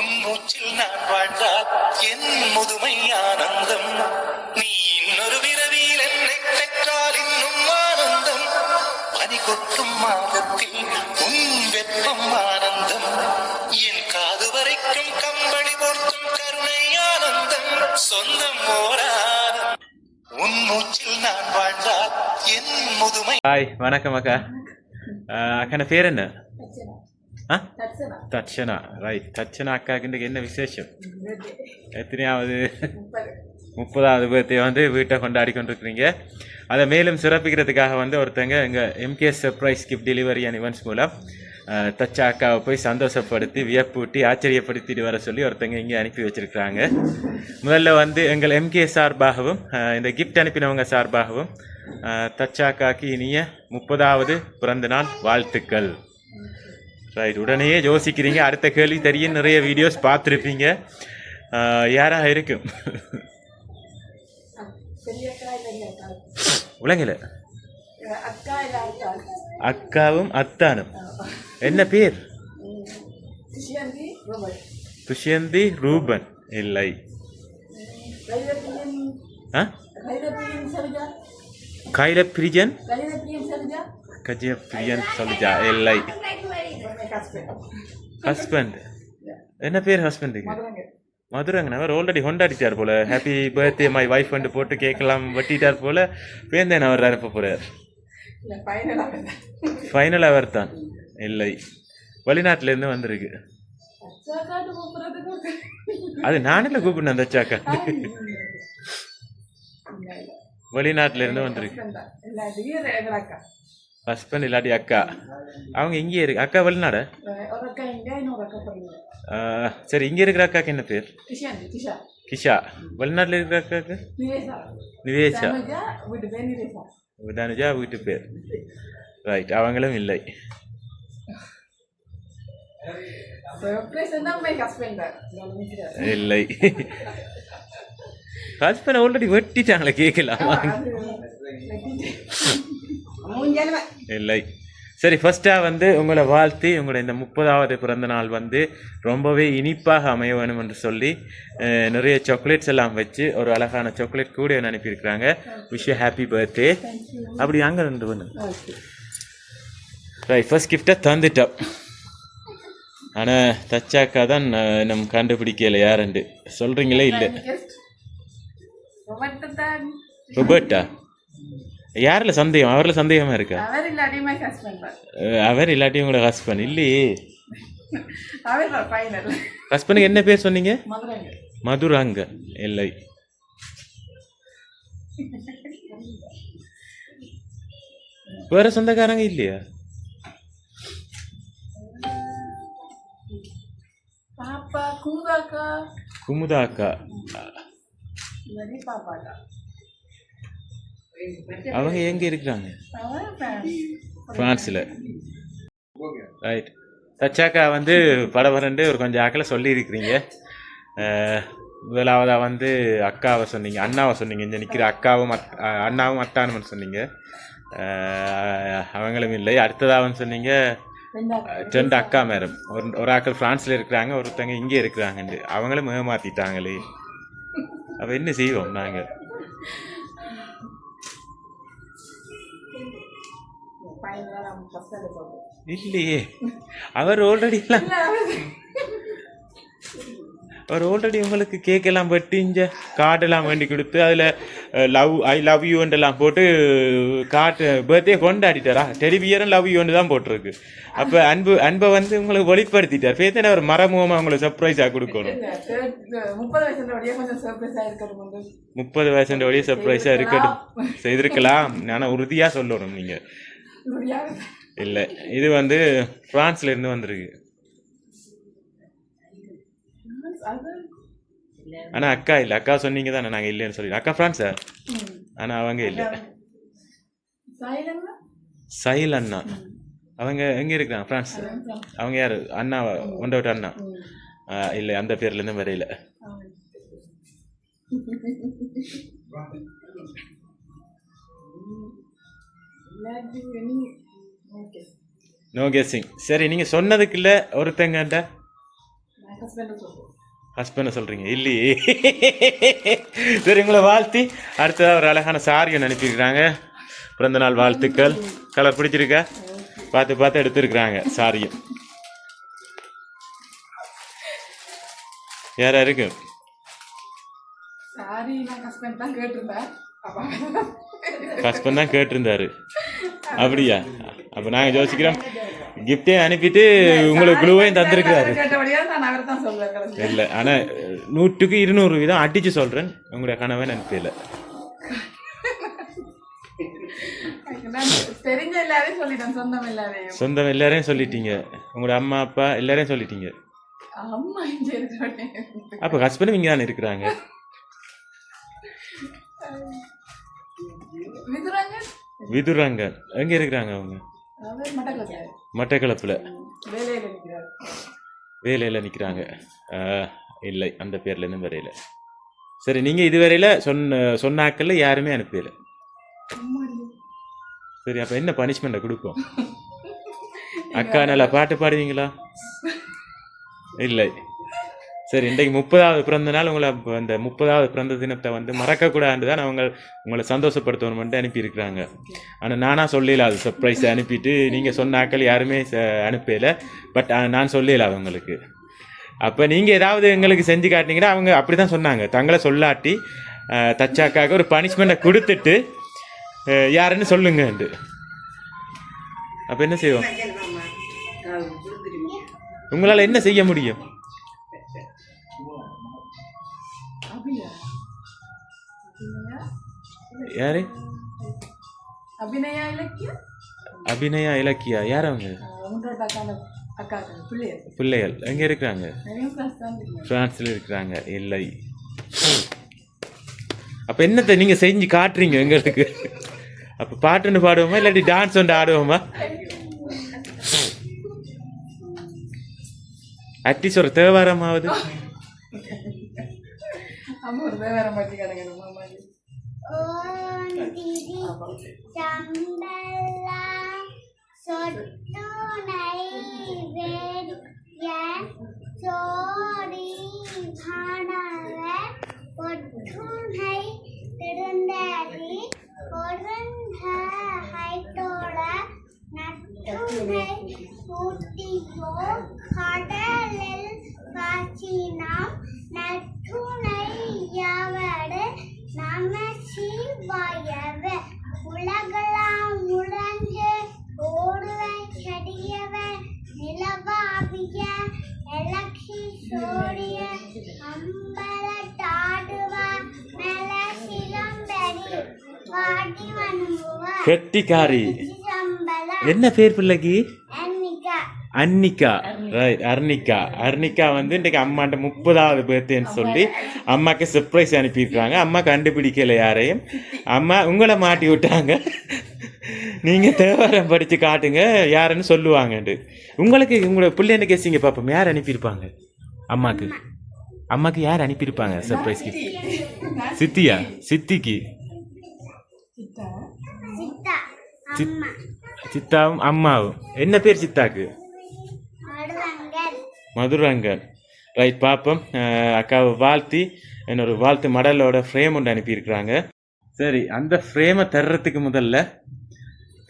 உன் மூச்சில் நான் வாழ்ந்தால் என் முதுமை ஆனந்தம். நீ இன்னொரு விரவியில் என்னை பெற்றால் இன்னும் ஆனந்தம். பனி கொட்டும் மாதத்தில் உன் வெப்பம் ஆனந்தம். என் காது வரைக்கும் கம்பளி போர்த்தும் கருணை ஆனந்தம். சொந்தம் ஓரானம் உன் மூச்சில் நான் வாழ்ந்தால் என் முதுமை ஹாய் வணக்கம் அக்கா. அஹ் அக்கான பேர் என்ன? தட்சணா ரைட் தட்சணா அக்காவுக்கு இன்றைக்கு என்ன விசேஷம் எத்தனையாவது முப்பதாவது பர்த்டே வந்து வீட்டை கொண்டாடி கொண்டிருக்கிறீங்க அதை மேலும் சிறப்பிக்கிறதுக்காக வந்து ஒருத்தங்க எங்கள் MK surprise gift delivery and events மூலம் தச்சா அக்காவை போய் சந்தோஷப்படுத்தி வியப்பூட்டி ஆச்சரியப்படுத்திட்டு வர சொல்லி ஒருத்தங்க இங்கே அனுப்பி வச்சிருக்கிறாங்க முதல்ல வந்து எங்கள் எம்கே சார்பாகவும் இந்த கிஃப்ட் அனுப்பினவங்க சார்பாகவும் தச்சா அக்காக்கு இனிய முப்பதாவது பிறந்த நாள் வாழ்த்துக்கள் ரைட் உடனே யோசிக்கிறீங்க. அடுத்த கேள்வி தெரியும். நிறைய வீடியோஸ் பார்த்துருப்பீங்க. யாராக இருக்கும்? உலகில். அக்காவும் அத்தானும். என்ன பேர்? துஷ்யந்தி ரூபன். இல்லை. கைல சரிஜா. கஜய பிரியன் சொல்லிஜா இல்லை. ஹஸ்பண்ட் என்ன பேர் ஹஸ்பண்டுக்கு அவர் ஆல்ரெடி கொண்டாடிட்டார் போல. ஹாப்பி பர்த்டே மை வைஃப் வந்து போட்டு கேட்கலாம் வெட்டிட்டார் போல. வேந்தேன் அவர் அனுப்ப போறார். இல்ல ஃபைனலா ஃபைனல் அவர் தான். இல்லை. வெளிநாட்டிலேருந்து வந்திருக்கு. அது நானில் கூப்பிடணும் அந்த அச்சாக்கா. இல்ல இல்ல. வெளிநாட்டில இருந்து வந்திருக்கு. ஹஸ்பண்ட் இல்லாட்டி அக்கா. அவங்க இங்கேயே இருக்கு அக்கா வெளிநாட? இங்க சரி இங்கே இருக்கிற அக்காக்கு என்ன பேர்? கிஷா. வெளிநாட்டில் இருக்கிற அக்காக்கு? நிவேஷா. தனுஜா வீட்டு பேர். ரைட் அவங்களும் இல்லை. இல்லை. ஹஸ்பண்ட் ஆல்ரெடி வெட்டிட்டாங்களே கேட்கலாமா இல்லை. சரி ஃபர்ஸ்ட்டாக வந்து உங்களை வாழ்த்தி உங்களோட இந்த முப்பதாவது பிறந்த நாள் வந்து ரொம்பவே இனிப்பாக அமைய வேணும் என்று சொல்லி நிறைய சாக்லேட்ஸ் எல்லாம் வச்சு ஒரு அழகான சாக்லேட் கூட ஒன்று அனுப்பியிருக்கிறாங்க. விஷ் யூ ஹாப்பி பர்த்டே அப்படி அங்கே ரெண்டு பண்ணு ரைட் ஃபர்ஸ்ட் கிஃப்டை தந்துட்டோம். ஆனால் தச்சாக்கா தான் நம்ம கண்டுபிடிக்கல யாருண்டு சொல்கிறீங்களே இல்லை. ரொபர்ட்டா யாரில் சந்தேகம் அவரில் சந்தேகமாக இருக்கா அவர் இல்லாட்டி மை ஹஸ்பண்ட் அஹ், அவர் இல்லாட்டி உங்களோட ஹஸ்பண்ட் இல்லையே ஹஸ்பண்டுக்கு என்ன பேர் சொன்னீங்க மதுரங்க இல்லை வேற சொந்தக்காரங்க இல்லையா பாப்பா அவங்க எங்க இருக்கிறாங்க? ஃப்ரான்ஸில். ரைட் சச்சாக்கா வந்து படபரண்டு ஒரு கொஞ்சம் ஆக்கில் சொல்லியிருக்கிறீங்க. முதலாவதாக வந்து அக்காவை சொன்னீங்க அண்ணாவை சொன்னீங்க. இங்கே நிற்கிற அக்காவும் அக்- அண்ணாவும் அத்தானும்னு சொன்னீங்க. அவங்களும் இல்லை. அடுத்ததாகவும் சொன்னீங்க ரெண்டு அக்கா மேடம். ஒரு ஒரு ஆக்கள் ஃப்ரான்ஸில் இருக்கிறாங்க ஒருத்தங்க இங்கே இருக்கிறாங்கன்ட்டு அவங்களும் ஏமாத்திட்டாங்களே. அப்போ என்ன செய்வோம் நாங்கள் இல்லையே. அவர் ஆல்ரெடி அவர் ஆல்ரெடி உங்களுக்கு கேக் எல்லாம் வெட்டி இங்க கார்டெல்லாம் வேண்டி கொடுத்து அதில் லவ் ஐ லவ் யூன்றெல்லாம் போட்டு காட்டு பர்த்டே கொண்டாடிட்டாரா? டெலிவியரும் லவ் யூன்னு தான் போட்டிருக்கு. அப்போ அன்பு அன்பை வந்து உங்களுக்கு வெளிப்படுத்திட்டார். பேத்தனை அவர் மரமுகமாக உங்களுக்கு சர்ப்ரைஸாக கொடுக்கணும். முப்பது வயசுன்ற வழியே சர்ப்ரைஸாக இருக்கட்டும். செய்திருக்கலாம். ஆனால் உறுதியாக சொல்லணும் நீங்கள் இல்லை இது வந்து பிரான்ஸ்ல இருந்து வந்திருக்கு அது ஆனால் அக்கா இல்லை. அக்கா சொன்னீங்க தானே நாங்கள் இல்லைன்னு சொல்லி அக்கா ஃப்ரான்ஸா ஆனால் அவங்க இல்லை. சைல் அண்ணா அவங்க எங்கே இருக்கிறாங்க ஃப்ரான்ஸ்? அவங்க யார்? அண்ணா ஒன்றை விட்டு அண்ணா. இல்லை அந்த பேர்லேருந்து வரையில நீ கெஸ்ஸிங் சரி நீங்கள் சொன்னதுக்கு இல்லை ஒருத்தங்கட்ட ஹஸ்பண்ட் சொல்கிறீங்க இல்லையே. சரி உங்களை வாழ்த்தி அடுத்ததாக ஒரு அழகான சாரி ஒன்று அனுப்பியிருக்கிறாங்க. பிறந்த நாள் வாழ்த்துக்கள். கலர் பிடிச்சிருக்கா? பார்த்து பார்த்து எடுத்துருக்குறாங்க சாரியும் யாரா இருக்கு ஹஸ்பண்ட் தான் கேட்டிருந்தாரு. அப்படியா? அப்போ நாங்கள் யோசிக்கிறோம். கிஃப்டே அனுப்பிட்டு உங்களுக்கு குழுவையும் தந்திருக்கிறாரு. இல்லை ஆனால் நூற்றுக்கு இருநூறு வீதம் அடித்து சொல்கிறேன் உங்களுடைய கணவன் சொல்லிட்டேன் சொந்தம் எல்லாரையும். சொல்லிட்டீங்க. உங்களோட அம்மா அப்பா எல்லாரையும் சொல்லிட்டீங்க. அப்போ ஹஸ்பண்டும் இங்கே தானே இருக்கிறாங்க? விதுராங்க. எங்கே இருக்கிறாங்க அவங்க? மட்டக்களப்பில் வேலையில நிற்கிறாங்க இல்லை அந்த பேர்லேருந்து வரையில. சரி நீங்கள் இதுவரையில் சொன்ன சொன்னாக்கல்ல யாருமே அனுப்பல. சரி அப்போ என்ன பனிஷ்மெண்ட்டை கொடுப்போம்? அக்கா நல்லா பாட்டு பாடுவீங்களா? இல்லை. சரி இன்றைக்கு முப்பதாவது பிறந்த நாள் உங்களை அந்த முப்பதாவது பிறந்த தினத்தை வந்து மறக்கக்கூடாது தான் அவங்க உங்களை சந்தோஷப்படுத்தணும்ட்டு அனுப்பியிருக்கிறாங்க. ஆனால் நானாக சொல்லல அது சர்ப்ரைஸ் அனுப்பிட்டு நீங்கள் சொன்ன ஆக்கள் யாருமே ச- அனுப்பல. பட் நான் சொல்லல அவங்களுக்கு. அப்போ நீங்கள் ஏதாவது எங்களுக்கு செஞ்சு காட்டினீங்கன்னா அவங்க அப்படி தான் சொன்னாங்க. தங்களை சொல்லாட்டி தச்சாக்காக ஒரு பனிஷ்மெண்ட்டை கொடுத்துட்டு யாருன்னு சொல்லுங்கண்டு அப்போ என்ன செய்வோம்? உங்களால் என்ன செய்ய முடியும்? யாரு அபிநயா இலக்கியம் அபிநயா இலக்கியா யார் அவங்க பிள்ளைகள் எங்கே இருக்கிறாங்க நிறைய கிளாஸ் தான் தெரியும் பிரான்ஸில் இருக்கிறாங்க இல்லை அப்போ என்னத்தை நீங்கள் செஞ்சு காட்டுறீங்க எங்களுக்கு அப்போ பாட்டுன்னு பாடுவோமா இல்லாட்டி டான்ஸ் ஒன்று ஆடுவோமா அட்லீஸ்ட் ஒரு தேவாரமாவது அம்மா ஒரு தேவாரம் பாட்டி கிடக்கணும் ಒಂದಿರಿ ಚಂಬಲ್ಲ ಸೊಟ್ಟು ನೈವೇದ್ಯ ಚೋರಿ ಭಾಣ கெட்டிக்காரி என்ன பேர் பிள்ளைக்கு? அன்னிகா. ரைட் அர்னிகா. அர்னிகா. வந்து இன்றைக்கு அம்மாண்ட முப்பதாவது பேர்த்தேன்னு சொல்லி அம்மாக்கு சர்ப்ரைஸ் அனுப்பியிருக்காங்க அம்மா கண்டுபிடிக்கல யாரையும். அம்மா உங்களை மாட்டி விட்டாங்க. நீங்கள் தேவாரம் படித்து காட்டுங்க. யாருன்னு சொல்லுவாங்கன்ட்டு. உங்களுக்கு உங்களோட பிள்ளைன்னு கேசிங்க பாப்போம். யார் அனுப்பியிருப்பாங்க? அம்மாக்கு. அம்மாக்கு யார் அனுப்பியிருப்பாங்க? சர்ப்ரைஸ்க்கு சித்தியா. சித்திக்கு. சித்தாவும் அம்மாவும் என்ன பேர் சித்தாக்கு? மதுரங்கன். ரைட் பார்ப்போம் அஹ் அக்காவை வாழ்த்தி என்னோட வாழ்த்து மடலோட ஃப்ரேம் ஒன்று அனுப்பியிருக்கிறாங்க. சரி அந்த ஃப்ரேமை தர்றதுக்கு முதல்ல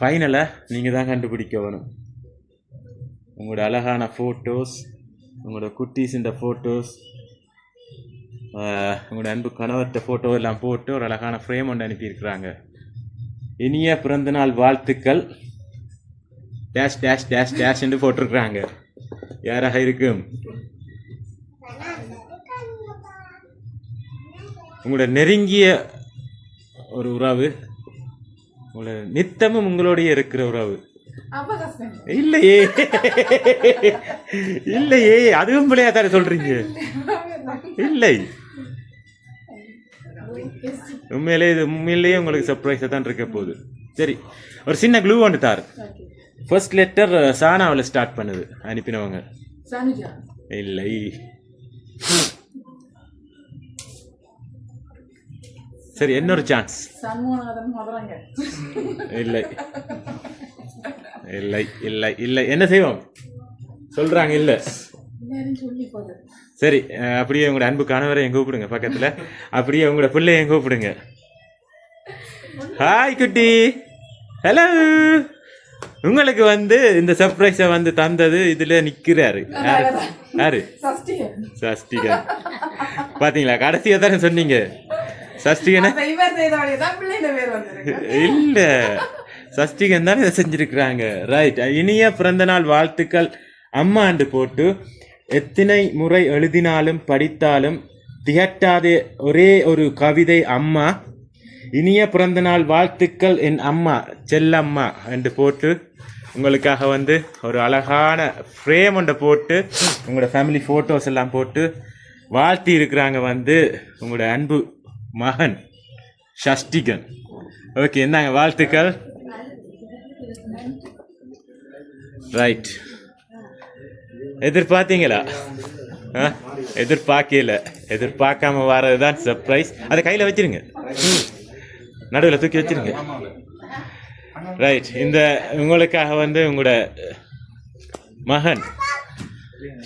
ஃபைனலாக நீங்கள் தான் கண்டுபிடிக்க வேணும் உங்களோட அழகான ஃபோட்டோஸ் உங்களோட குட்டீஸ் இந்த ஃபோட்டோஸ் உங்களோட அன்பு கணவர்கிட்ட ஃபோட்டோ எல்லாம் போட்டு ஒரு அழகான ஃப்ரேம் ஒன்று அனுப்பியிருக்கிறாங்க. இனிய பிறந்தநாள் வாழ்த்துக்கள். டேஷ் டேஷ் டேஷ் டேஷ் என்று போட்டிருக்கிறாங்க. யாராக இருக்கும்? உங்களோட நெருங்கிய ஒரு உறவு உங்களோட நித்தமும் உங்களோடயே இருக்கிற உறவு. இல்லையே. இல்லையே. அதுவும் பிள்ளையா தானே சொல்றீங்க. இல்லை. உண்மையிலே இது உண்மையிலேயே உங்களுக்கு சர்ப்ரைஸாக தான் இருக்க போகுது. சரி ஒரு சின்ன க்ளூ ஒன்று தார். ஃபர்ஸ்ட் லெட்டர் சானாவில் ஸ்டார்ட் பண்ணுது. அனுப்பினவங்க. இல்லை. சரி இன்னொரு சான்ஸ் இல்லை. இல்லை இல்லை இல்லை. என்ன செய்வோம்? சொல்றாங்க இல்லை. சரி அப்படியே உங்களோட அன்பு கணவரை எங்க கூப்பிடுங்க பக்கத்துல. அப்படியே உங்களோட பிள்ளைய எங்க கூப்பிடுங்க. ஹாய் குட்டி. ஹலோ உங்களுக்கு வந்து இந்த சர்ப்ரைஸை வந்து தந்தது இதுல நிக்கிறாரு. யாரு? யாரு? சஷ்டிகன். பாத்தீங்களா? கடைசியா தானே சொன்னீங்க. சஷ்டிகனை? இல்ல. சஷ்டிகன் தானே இதை செஞ்சிருக்கிறாங்க. ரைட் இனிய பிறந்த நாள் வாழ்த்துக்கள். அம்மாண்டு போட்டு எத்தனை முறை எழுதினாலும் படித்தாலும் திகட்டாதே ஒரே ஒரு கவிதை அம்மா. இனிய பிறந்தநாள் வாழ்த்துக்கள் என் அம்மா செல்லம்மா என்று போட்டு உங்களுக்காக வந்து ஒரு அழகான ஃப்ரேம் ஒன்றை போட்டு உங்களோட ஃபேமிலி ஃபோட்டோஸ் எல்லாம் போட்டு வாழ்த்தி இருக்கிறாங்க வந்து உங்களோட அன்பு மகன் ஷஷ்டிகன். ஓகே என்னங்க வாழ்த்துக்கள். ரைட் எதிர்பார்த்தீங்களா? ஆ? எதிர்பார்க்கல. எதிர்பார்க்காம வர்றது தான் சர்ப்ரைஸ் அதை கையில் வச்சிருங்க. நடுவில் தூக்கி வச்சிருங்க. ரைட் இந்த உங்களுக்காக வந்து உங்களோட மகன்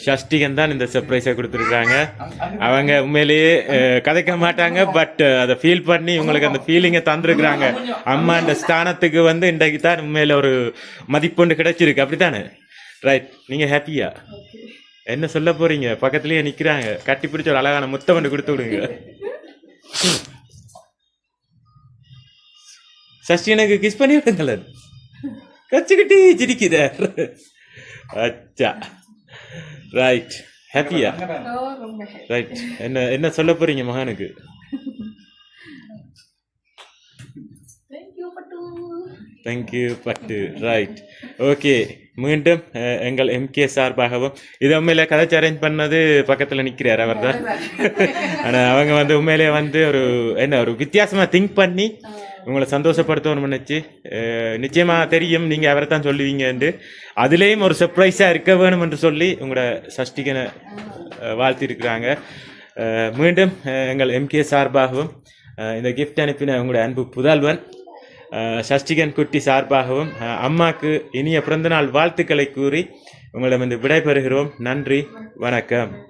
ஷஷ்டிகன் தான் இந்த சர்ப்ரைஸை கொடுத்துருக்காங்க. அவங்க உண்மையிலேயே கதைக்க மாட்டாங்க பட் அதை ஃபீல் பண்ணி உங்களுக்கு அந்த ஃபீலிங்கை தந்துருக்குறாங்க. அம்மா இந்த ஸ்தானத்துக்கு வந்து இன்றைக்கு தான் உண்மையில ஒரு மதிப்புண்டு கிடைச்சிருக்கு. அப்படித்தானே? ரைட் நீங்கள் ஹாப்பியா என்ன சொல்ல போறீங்க? பக்கத்துலயே நிக்கிறாங்க. கட்டி பிடிச்ச ஒரு அழகான முத்தம் ஒன்று கொடுத்து விடுங்க. சஷ்டி எனக்கு கிஸ் பண்ணி விடுங்களேன் கச்சுக்கிட்டி சிரிக்குத. அச்சா. ரைட் ஹாப்பியா. ரைட் என்ன என்ன சொல்ல போறீங்க மகனுக்கு. தேங்க்யூ பட்டு ரைட் ஓகே மீண்டும் எங்கள் எம்கே சார்பாகவும். இது உண்மையில கதைச்சு அரேஞ்ச் பண்ணது பக்கத்தில் நிற்கிறார் அவர் தான் ஆனால் அவங்க வந்து உண்மையிலே வந்து ஒரு என்ன ஒரு வித்தியாசமாக திங்க் பண்ணி உங்களை சந்தோஷப்படுத்தணும்னு நினச்சி நிச்சயமாக தெரியும் நீங்கள் அவரை தான் சொல்லுவீங்கன்ட்டு. அதுலேயும் ஒரு சர்ப்ரைஸாக இருக்க வேணும் என்று சொல்லி உங்களோட சஷ்டிகனை வாழ்த்திருக்கிறாங்க மீண்டும் எங்கள் எம்கே சார்பாகவும் இந்த கிஃப்ட் அனுப்பின உங்களோட அன்பு புதல்வன் சஷ்டிகன் குட்டி சார்பாகவும் அம்மாக்கு இனிய பிறந்தநாள் வாழ்த்துக்களை கூறி உங்களிடம் விடைபெறுகிறோம். நன்றி வணக்கம்.